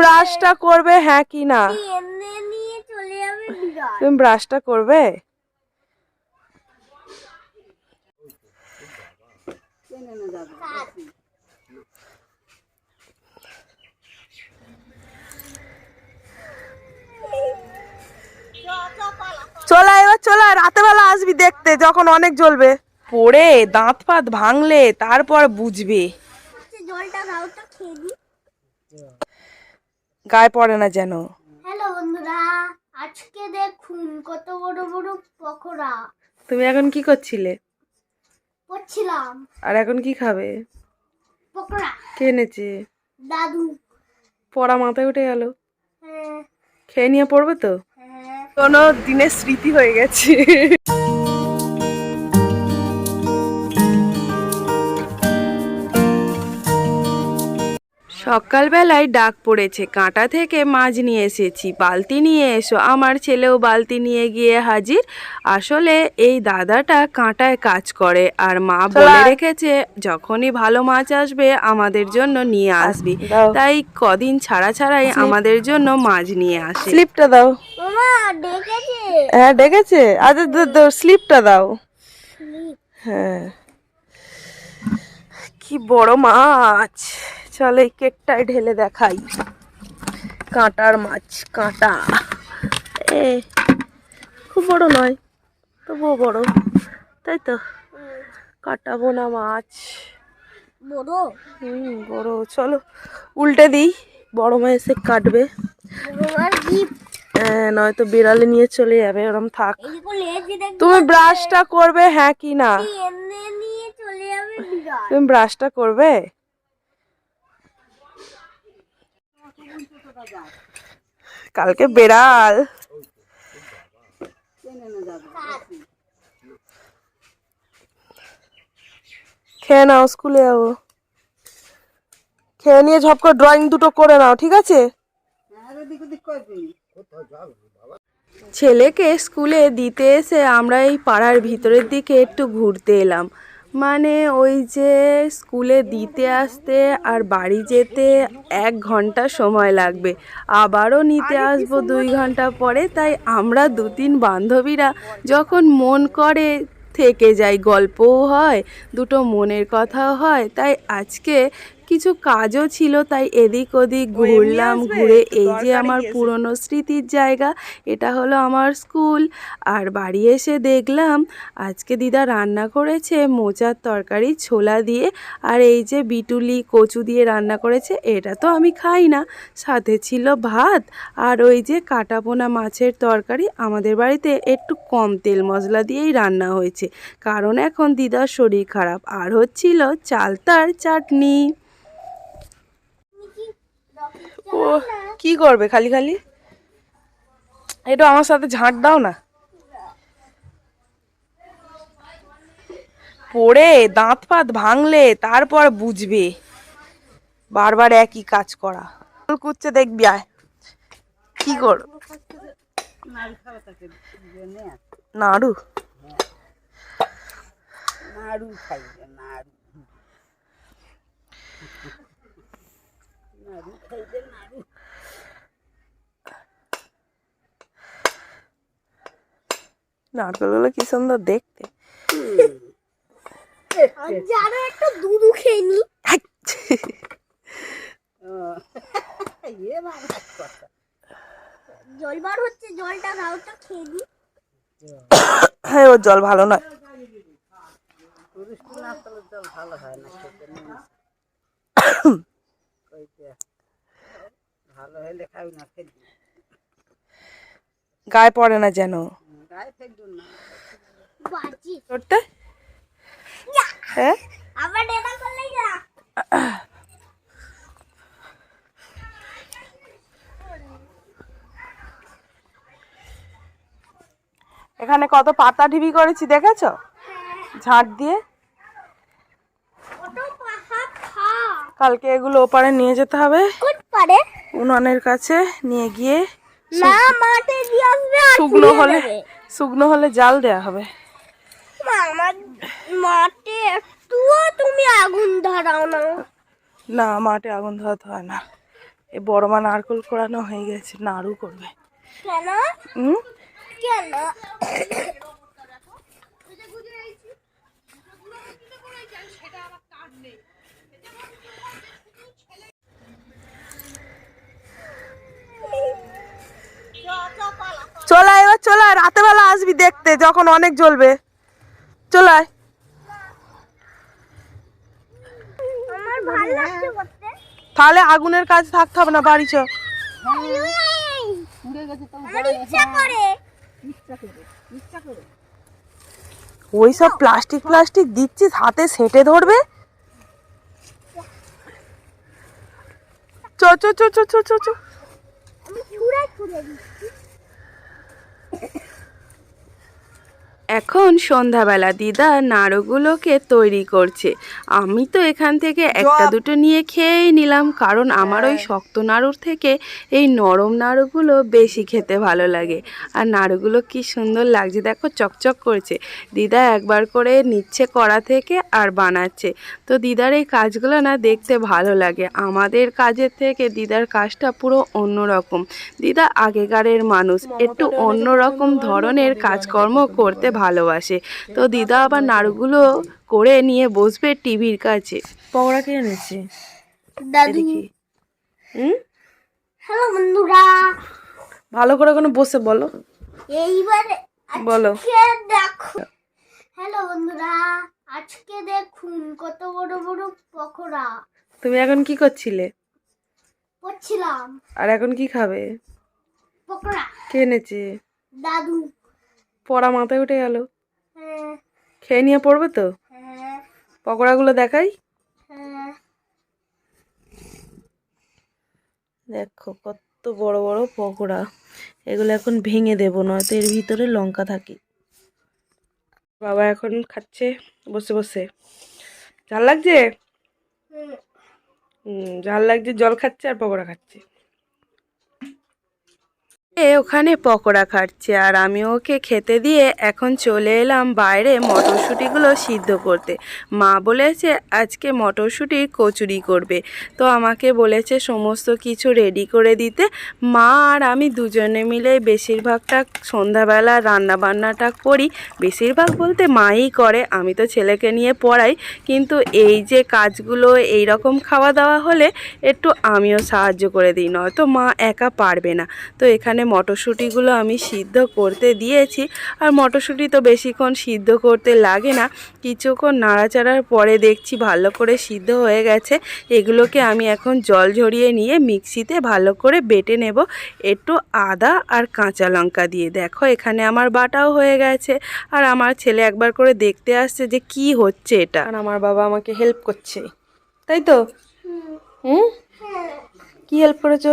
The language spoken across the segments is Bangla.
ব্রাশটা করবে হ্যাঁ কি না? এমনি নিয়ে চলে যাবে বিরাট তুমি ব্রাশটা করবে? চলা এবার চলা রাতে বেলা আসবি দেখতে যখন অনেক জ্বলবে। পড়ে দাঁত ফাত ভাঙলে তারপর বুঝবে। জলটা দাও তো খেয়ে গায়ে পড়ে না যেন। হ্যালো বন্ধুরা আজকে দেখুন কত বড় বড় পকোড়া। তুমি এখন কি করছিলে? করছিলাম। আর এখন কি খাবে? পকোড়া। কে এনেছে? দাদু। পড়া মাথায় উঠে গেল। হ্যাঁ। খেয়ে নিয়ে পড়বে তো? হ্যাঁ। কোনো দিনের স্মৃতি হয়ে গেছে। সকালবেলায় ডাক পড়েছে। কাঁটা থেকে মাছ নিয়ে এসেছি। বালতি নিয়ে এসো। আমার ছেলেও বালতি নিয়ে গিয়ে হাজির। আসলে এই দাদাটা কাঁটায় কাজ করে আর মা বলে রেখেছে যখনই ভালো মাছ আসবে আমাদের জন্য নিয়ে আসবি। তাই কদিন ছাড়া ছাড়াই আমাদের জন্য মাছ নিয়ে আসে। স্লিপটা দাও। হ্যাঁ ডেকেছে। আচ্ছা স্লিপটা দাও। হ্যাঁ। কি বড় মাছ। চল এই কেকটায় ঢেলে দেখাই। কাঁটার মাছ কাঁটা। এ খুব বড় নয় তবুও বড় তাই তো? কাটা বোনা মাছ। বড়? হুম বড়। চলো উল্টে দিই বড় মা এসে কাটবে। হ্যাঁ নয়তো বিড়ালে নিয়ে চলে যাবে ওরম থাক। তুমি ব্রাশটা করবে হ্যাঁ কি না? তুমি ব্রাশটা করবে? কালকে বেড়াল। খেয়ে নাও, স্কুলে যাব। খেয়ে নিয়ে ঝপ করে ড্রয়িং দুটো করে নাও, ঠিক আছে? ছেলেকে স্কুলে দিতে এসে আমরা এই পাড়ার ভিতরের দিকে একটু ঘুরতে এলাম। মানে ওই যে স্কুলে দিতে আসতে আর বাড়ি যেতে এক ঘণ্টা সময় লাগবে। আবারও নিতে আসব দুই ঘণ্টা পরে, তাই আমরা দু তিন বান্ধবীরা যখন মন করে থেকে যাই, গল্পও হয়, দুটো মনের কথাও হয়, তাই আজকে কিছু কাজও ছিল তাই এদিক ওদিক ঘুরলাম ঘুরে এই যে আমার পুরনো স্মৃতির জায়গা এটা হলো আমার স্কুল। আর বাড়ি এসে দেখলাম আজকে দিদা রান্না করেছে মোচার তরকারি ছোলা দিয়ে আর এই যে বিটুলি কচু দিয়ে রান্না করেছে এটা তো আমি খাই না। সাথে ছিল ভাত আর ওই যে কাটাপোনা মাছের তরকারি আমাদের বাড়িতে একটু কম তেল মশলা দিয়েই রান্না হয়েছে। কারণ এখন দিদার শরীর খারাপ আর হচ্ছিল চালতার চাটনি। ও, কি করবে? খালি খালি? এটা আমার সাথে ঝাঁট দাও না। পড়ে, দাঁত ফাত ভাঙলে, তারপর বুঝবে। বারবার একই কাজ করা। কুচ্ছে দেখবি, আয়। কি কর? নাড়ু। নাড়ু খাইবে, নাড়ু। নাড়ু খাইবে নাড়ু নারকেলগুলো কি সুন্দর দেখতে। জানো একটা দুধু খেয়ে নি। জল বার হচ্ছে জলটা দাও তো খেয়ে নি। হ্যাঁ ওর জল ভালো নয়। টুরিস্ট না জল ভালো হয় না খেতে নুন। কইতে ভালো হলে খাবি না ফেলবি গায়ে পড়ে না যেন। গায়ে ফেলবি না। করতে হ্যাঁ? আবার এটা এখানে কত পাতা ঢিবি করেছি দেখেছ? ঝাঁট দিয়ে? কালকে এগুলো ওপারে নিয়ে যেতে হবে। পারে? উনানের কাছে নিয়ে গিয়ে শুকনো হলে শুকনো হলে জাল দেয়া হবে। আমার মাঠে একটুও তুমি আগুন ধরাও না। না মাঠে আগুন ধরাতে হয় না। এই বড় মা নারকল কোড়ানো হয়ে গেছে নাড়ু করবে। কেন? কেন চলা এবার চলা রাতে বেলা আসবি দেখতে যখন অনেক জ্বলবে। চলায় আমার ভালো লাগছে করতে তাহলে আগুনের কাজ থাকতে হবে না বাড়ি চ ওই সব প্লাস্টিক প্লাস্টিক দিচ্ছিস হাতে সেটে ধরবে? চ চ চ চ চ চ চ আমি ছুঁড়ে ছুঁড়ে দিচ্ছি এখন সন্ধ্যাবেলা দিদা নাড়ুগুলোকে তৈরি করছে। আমি তো এখান থেকে একটা দুটো নিয়ে খেয়েই নিলাম কারণ আমার ওই শক্ত নাড়ুর থেকে এই নরম নাড়ুগুলো বেশি খেতে ভালো লাগে। আর নাড়ুগুলো কি সুন্দর লাগছে দেখো চকচক করছে। দিদা একবার করে নিচ্ছে কড়া থেকে আর বানাচ্ছে। তো দিদার এই কাজগুলো না দেখতে ভালো লাগে। আমাদের কাজের থেকে দিদার কাজটা পুরো অন্যরকম। দিদা আগেকারের মানুষ একটু অন্যরকম ধরনের কাজকর্ম করতে ভালোবাসে। তো দিদা আবার নাড়ুগুলো করে নিয়ে বসবে টিভির কাছে। পকোড়া কে এনেছে? দাদু। হুম? হ্যালো বন্ধুরা। ভালো করে কোনো বসে বলো। এইবারে বলো। আজকে দেখো। হ্যালো বন্ধুরা আজকে দেখুন কত বড় বড় পকোড়া। তুমি এখন কি করছিলে? করছিলাম। আর এখন কি খাবে? পকোড়া। কে এনেছে? দাদু। পড়া মাথায় উঠে গেল। হ্যাঁ। খেয়ে নিয়ে পড়বে তো? হ্যাঁ। পকোড়াগুলো দেখাই। হ্যাঁ। দেখো কত বড় বড় পকোড়া। এগুলো এখন ভেঙে দেবো নয়তো এর ভিতরে লঙ্কা থাকে। বাবা এখন খাচ্ছে বসে বসে। ঝাল লাগছে? ঝাল লাগছে জল খাচ্ছে আর পকোড়া খাচ্ছে। ওখানে পকোড়া খাচ্ছে আর আমি ওকে খেতে দিয়ে এখন চলে এলাম বাইরে মটরশুঁটিগুলো সিদ্ধ করতে। মা বলেছে, আজকে মটরশুঁটির কচুরি করবে। তো আমাকে বলেছে, সমস্ত কিছু রেডি করে দিতে। মা আর আমি দুজনে মিলে বেশিরভাগটা সন্ধ্যাবেলা রান্নাবান্নাটা করি। বেশিরভাগ বলতে মাই করে, আমি তো ছেলেকে নিয়ে পড়াই। কিন্তু এই যে কাজগুলো, এই রকম খাওয়া দাওয়া হলে একটু আমিও সাহায্য করে দিই, নয়তো মা একা পারবে না। তো এখানে মটরশুঁটিগুলো আমি সিদ্ধ করতে দিয়েছি। আর মটরশুঁটি তো বেশিক্ষণ সিদ্ধ করতে লাগে না। কিছুক্ষণ নাড়াচাড়ার পরে দেখছি ভালো করে সিদ্ধ হয়ে গেছে। এগুলোকে আমি এখন জল ঝরিয়ে নিয়ে মিক্সিতে ভালো করে বেটে নেব। একটু আদা আর কাঁচা লঙ্কা দিয়ে। দেখো এখানে আমার বাটাও হয়ে গেছে। আর আমার ছেলে একবার করে দেখতে আসছে যে কি হচ্ছে এটা। আর আমার বাবা আমাকে হেল্প করছে। তাই তো? হুম? হ্যাঁ। কি হেল্প করেছ?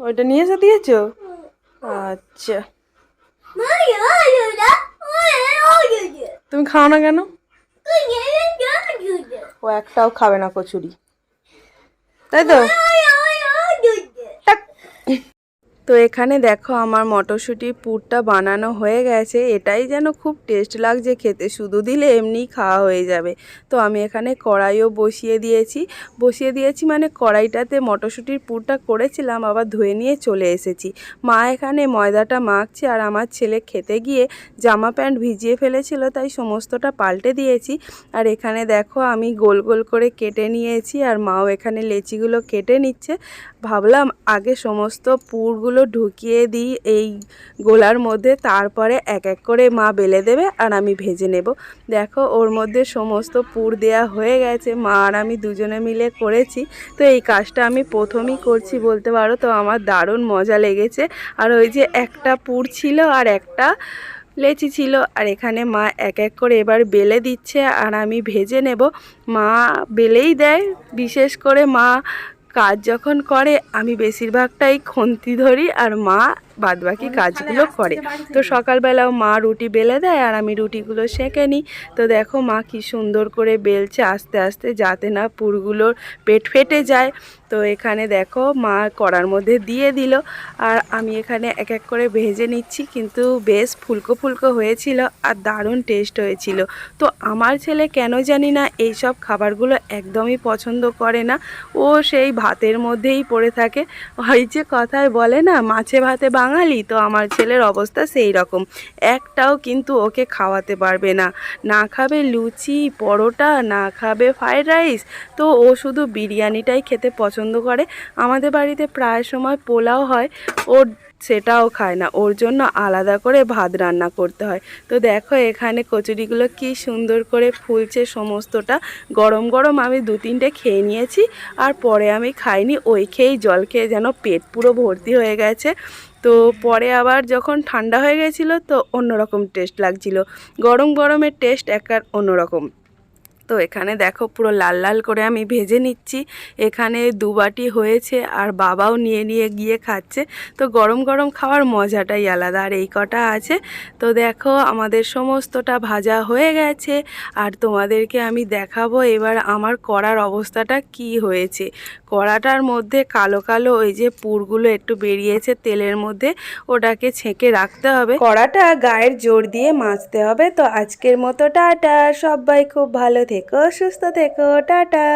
ওইটা নিয়ে এসে দিয়েছ? আচ্ছা। তুমি খাও না কেন? ও একটাও খাবে না কচুরি। তাই তো। তো এখানে দেখো আমার মটরশুঁটির পুরটা বানানো হয়ে গেছে। এটাই যেন খুব টেস্ট লাগছে খেতে। শুধু দিলে এমনিই খাওয়া হয়ে যাবে। তো আমি এখানে কড়াইও বসিয়ে দিয়েছি। বসিয়ে দিয়েছি মানে কড়াইটাতে মটরশুঁটির পুরটা করেছিলাম, আবার ধুয়ে নিয়ে চলে এসেছি। মা এখানে ময়দাটা মাখছে আর আমার ছেলে খেতে গিয়ে জামা প্যান্ট ভিজিয়ে ফেলেছিল, তাই সমস্তটা পাল্টে দিয়েছি। আর এখানে দেখো আমি গোল গোল করে কেটে নিয়েছি আর মাও এখানে লেচিগুলো কেটে নিচ্ছে। ভাবলাম আগে সমস্ত পুরগুলো ঢুকিয়ে দিই এই গোলার মধ্যে, তারপরে এক এক করে মা বেলে দেবে আর আমি ভেজে নেব। দেখো, ওর মধ্যে সমস্ত পুর দেয়া হয়ে গেছে। মা আর আমি দুজনে মিলে করেছি। তো এই কাজটা আমি প্রথমেই করছি বলতে পারো তো, আমার দারুণ মজা লেগেছে। আর ওই যে একটা পুর ছিল আর একটা লেচি ছিল, আর এখানে মা এক এক করে এবার বেলে দিচ্ছে আর আমি ভেজে নেব। মা বেলেই দেয়, বিশেষ করে মা কাজ যখন করে আমি বেশিরভাগটাই খুন্তি ধরি আর মা বাদবাকি কাজগুলো করে। তো সকালবেলাও মা রুটি বেলে দেয় আর আমি রুটিগুলো সেঁকে নিই। তো দেখো মা কি সুন্দর করে বেলছে আস্তে আস্তে যাতে না পুরগুলোর পেট ফেটে যায়। তো এখানে দেখো মা কড়ার মধ্যে দিয়ে দিল আর আমি এখানে এক এক করে ভেজে নিচ্ছি। কিন্তু বেশ ফুলকো ফুলকো হয়েছিল আর দারুণ টেস্ট হয়েছিল। তো আমার ছেলে কেন জানি না এইসব খাবারগুলো একদমই পছন্দ করে না। ও সেই ভাতের মধ্যেই পড়ে থাকে। ওই যে কথায় বলে না মাছে ভাতে বাঙালি, তো আমার ছেলের অবস্থা সেই রকম। একটাও কিন্তু ওকে খাওয়াতে পারবে না। না খাবে লুচি, পরোটা, না খাবে ফ্রায়েড রাইস। তো ও শুধু বিরিয়ানিটাই খেতে পছন্দ করে। আমাদের বাড়িতে প্রায় সময় পোলাও হয়। ওর সেটাও খায় না। ওর জন্য আলাদা করে ভাত রান্না করতে হয়। তো দেখো এখানে কচুরিগুলো কি সুন্দর করে ফুলছে সমস্তটা। গরম গরম আমি দু তিনটে খেয়ে নিয়েছি আর পরে আমি খাইনি। ওই খেয়েই জল খেয়ে যেন পেট পুরো ভর্তি হয়ে গেছে। তো পরে আবার যখন ঠান্ডা হয়ে গেছিল তো অন্যরকম টেস্ট লাগছিল। গরম গরমের টেস্ট এক অন্যরকম। তো এখানে দেখো পুরো লাল লাল করে আমি ভেজে নিচ্ছি। এখানে দুবাটি হয়েছে আর বাবাও নিয়ে নিয়ে গিয়ে খাচ্ছে। তো গরম গরম খাওয়ার মজাটাই আলাদা। আর এই কটা আছে। তো দেখো আমাদের সমস্তটা ভাজা হয়ে গেছে। আর তোমাদেরকে আমি দেখাবো এবার আমার কড়ার অবস্থাটা কি হয়েছে। কড়াটার মধ্যে কালো কালো ওই যে পুরগুলো একটু বেরিয়েছে তেলের মধ্যে, ওটাকে ছেঁকে রাখতে হবে। কড়াটা গায়ের জোর দিয়ে মাজতে হবে। তো আজকের মতো টাটা। সবাই খুব ভালো থেকো সুস্থ থেকো টাটা।